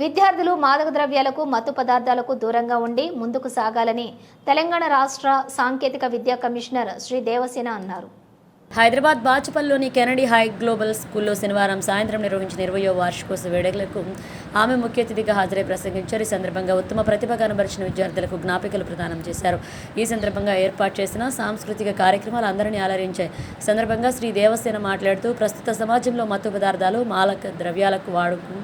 విద్యార్థులు మాదక ద్రవ్యాలకు మత్తు పదార్థాలకు దూరంగా ఉండి ముందుకు సాగాలని తెలంగాణ రాష్ట్ర సాంకేతిక విద్యా కమిషనర్ శ్రీ దేవసేన అన్నారు. హైదరాబాద్ బాచుపల్లిలోని కెనడీ హై గ్లోబల్ స్కూల్లో శనివారం సాయంత్రం నిర్వహించిన ఇరవయో వార్షికోత్సవ వేడుకలకు ఆమె ముఖ్య అతిథిగా హాజరై ప్రసంగించారు. ఈ సందర్భంగా ఉత్తమ ప్రతిభ కనబరిచిన విద్యార్థులకు జ్ఞాపికలు ప్రదానం చేశారు. ఈ సందర్భంగా ఏర్పాటు చేసిన సాంస్కృతిక కార్యక్రమాలు అందరినీ అలరించాయి. సందర్భంగా శ్రీ దేవసేన మాట్లాడుతూ ప్రస్తుత సమాజంలో మత్తు పదార్థాలు మాలక ద్రవ్యాలకు వాడుకు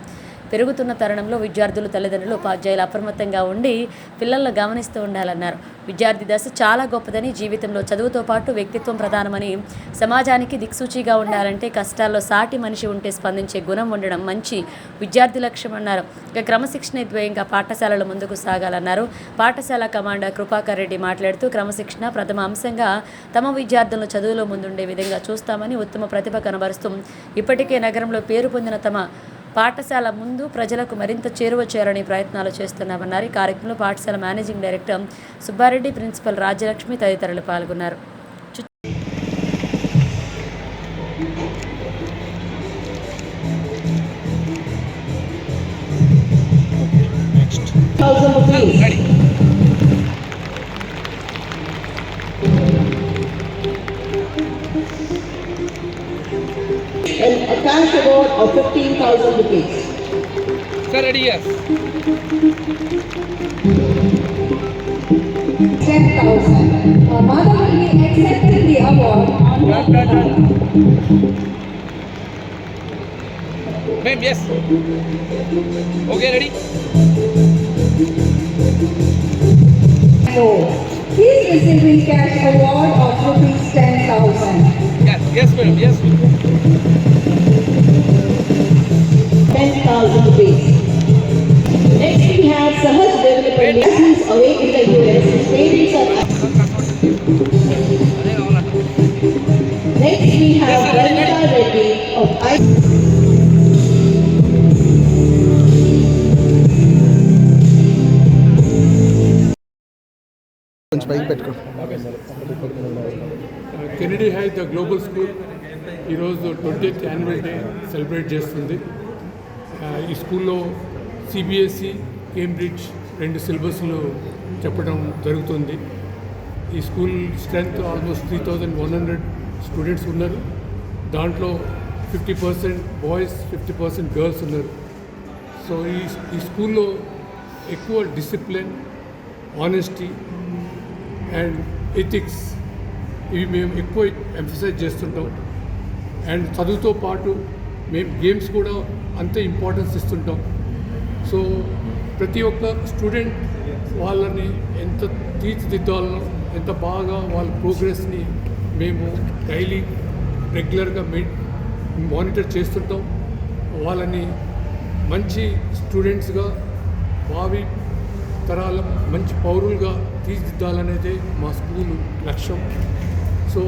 పెరుగుతున్న తరుణంలో విద్యార్థులు తల్లిదండ్రులు ఉపాధ్యాయులు అప్రమత్తంగా ఉండి పిల్లలను గమనిస్తూ ఉండాలన్నారు. విద్యార్థి దశ చాలా గొప్పదని జీవితంలో చదువుతో పాటు వ్యక్తిత్వం ప్రధానమని సమాజానికి దిక్సూచిగా ఉండాలంటే కష్టాల్లో సాటి మనిషి ఉంటే స్పందించే గుణం ఉండడం మంచి విద్యార్థి లక్ష్యం అన్నారు. ఇక క్రమశిక్షణ ద్వయంగా పాఠశాలలు ముందుకు సాగాలన్నారు. పాఠశాల కమాండర్ కృపాకర్ రెడ్డి మాట్లాడుతూ క్రమశిక్షణ ప్రథమ అంశంగా తమ విద్యార్థులను చదువులో ముందుండే విధంగా చూస్తామని ఉత్తమ ప్రతిభ కనబరుస్తూ ఇప్పటికే నగరంలో పేరు పొందిన తమ పాఠశాల ముందు ప్రజలకు మరింత చేరువ చేయాలని ప్రయత్నాలు చేస్తున్నామన్నారు. ఈ కార్యక్రమంలో పాఠశాల managing director Subbareddy principal Rajyalakshmi తదితరులు పాల్గొన్నారు. Thousand rupees. And a cash award of fifteen thousand rupees. Sir, ready, yes. Ten thousand. Uh, Madhav will be accepting the award on. Ma'am, yes. Okay, ready? So, he is receiving cash award of rupees ten thousand. Yes, yes, madam, yes. Ten thousand rupees. Next we have Sahaj Development. He is away in the US. His parents are. Next we have Ravita Reddy of I. కొంచెం పైకి పెట్టుకో. Kennedy high the global school. ఈరోజు twenty annual day celebrate చేస్తుంది. ఈ స్కూల్లో CBSE Cambridge రెండు సిలబస్లు చెప్పడం జరుగుతుంది. ఈ school strength almost three thousand one hundred students ఉన్నారు. దాంట్లో fifty percent boys fifty percent girls ఉన్నారు. సో ఈ ఈ స్కూల్లో ఎక్కువ డిసిప్లిన్ ఆనెస్టీ అండ్ ఎథిక్స్ ఇవి మేము ఎక్కువ ఎంఫసైజ్ చేస్తుంటాం. అండ్ చదువుతో పాటు మేము గేమ్స్ కూడా అంతే ఇంపార్టెన్స్ ఇస్తుంటాం. సో ప్రతి ఒక్క స్టూడెంట్ వాళ్ళని ఎంత తీర్చిదిద్దాలనో ఎంత బాగా వాళ్ళ ప్రోగ్రెస్ని మేము డైలీ రెగ్యులర్గా మే మానిటర్ చేస్తుంటాం. వాళ్ళని మంచి స్టూడెంట్స్గా భావి తరాల మంచి పౌరులుగా తీర్చిదిద్దాలనేదే మా స్కూల్ లక్ష్యం. సో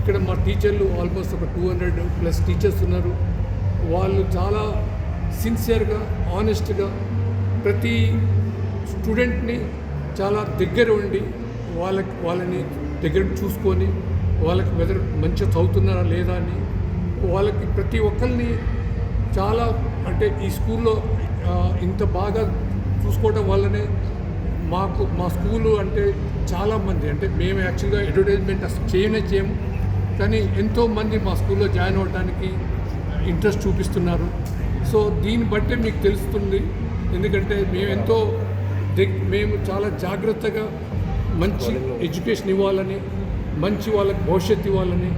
ఇక్కడ మా టీచర్లు ఆల్మోస్ట్ ఒక టూ హండ్రెడ్ ప్లస్ టీచర్స్ ఉన్నారు. వాళ్ళు చాలా సిన్సియర్గా ఆనెస్ట్గా ప్రతి స్టూడెంట్ని చాలా దగ్గర ఉండి వాళ్ళకి వాళ్ళని దగ్గర చూసుకొని వాళ్ళకి వెదర్ మంచిగా చదువుతున్నారా లేదా అని వాళ్ళకి ప్రతి ఒక్కరిని చాలా అంటే ఈ స్కూల్లో ఇంత బాగా చూసుకోవటం వల్లనే మాకు మా స్కూలు అంటే చాలామంది అంటే మేము యాక్చువల్గా అడ్వర్టైజ్మెంట్ అసలు చేయనే చేయము కానీ ఎంతోమంది మా స్కూల్లో జాయిన్ అవ్వడానికి ఇంట్రెస్ట్ చూపిస్తున్నారు. సో దీన్ని బట్టే మీకు తెలుస్తుంది ఎందుకంటే మేము ఎంతో మేము చాలా జాగ్రత్తగా మంచి ఎడ్యుకేషన్ ఇవ్వాలని మంచి వాళ్ళకి భవిష్యత్తు ఇవ్వాలని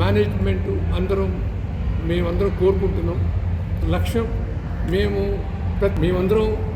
మేనేజ్మెంట్ అందరం మేమందరం కోరుకుంటున్నాం. లక్ష్యం మేము మేమందరం